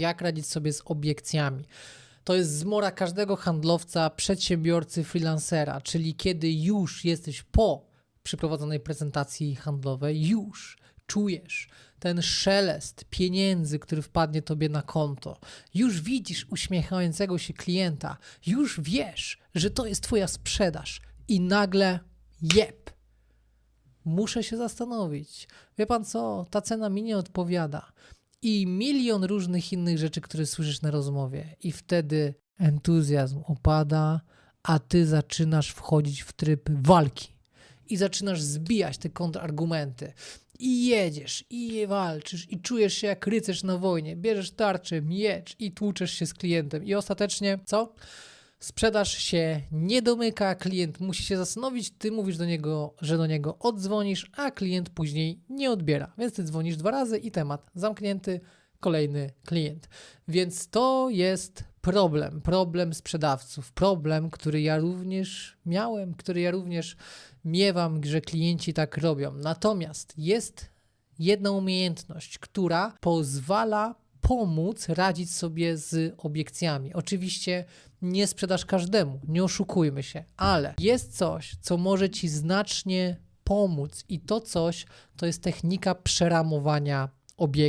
Jak radzić sobie z obiekcjami? To jest zmora każdego handlowca, przedsiębiorcy, freelancera, czyli kiedy już jesteś po przeprowadzonej prezentacji handlowej, już czujesz ten szelest pieniędzy, który wpadnie tobie na konto. Już widzisz uśmiechającego się klienta, już wiesz, że to jest twoja sprzedaż i nagle jeb. Muszę się zastanowić. Wie pan co? Ta cena mi nie odpowiada. I milion różnych innych rzeczy, które słyszysz na rozmowie. I wtedy entuzjazm opada, a ty zaczynasz wchodzić w tryb walki. I zaczynasz zbijać te kontrargumenty. I jedziesz, i walczysz, i czujesz się jak rycerz na wojnie. Bierzesz tarczę, miecz i tłuczesz się z klientem. I ostatecznie co? Sprzedaż się nie domyka, klient musi się zastanowić, ty mówisz do niego, że do niego odzwonisz, a klient później nie odbiera. Więc ty dzwonisz dwa razy i temat zamknięty, kolejny klient. Więc to jest problem, problem sprzedawców, problem, który ja również miałem, który ja również miewam, że klienci tak robią. Natomiast jest jedna umiejętność, która pozwala pomóc radzić sobie z obiekcjami. Oczywiście nie sprzedasz każdemu, nie oszukujmy się, ale jest coś, co może ci znacznie pomóc i to coś to jest technika przeramowania obiekcji.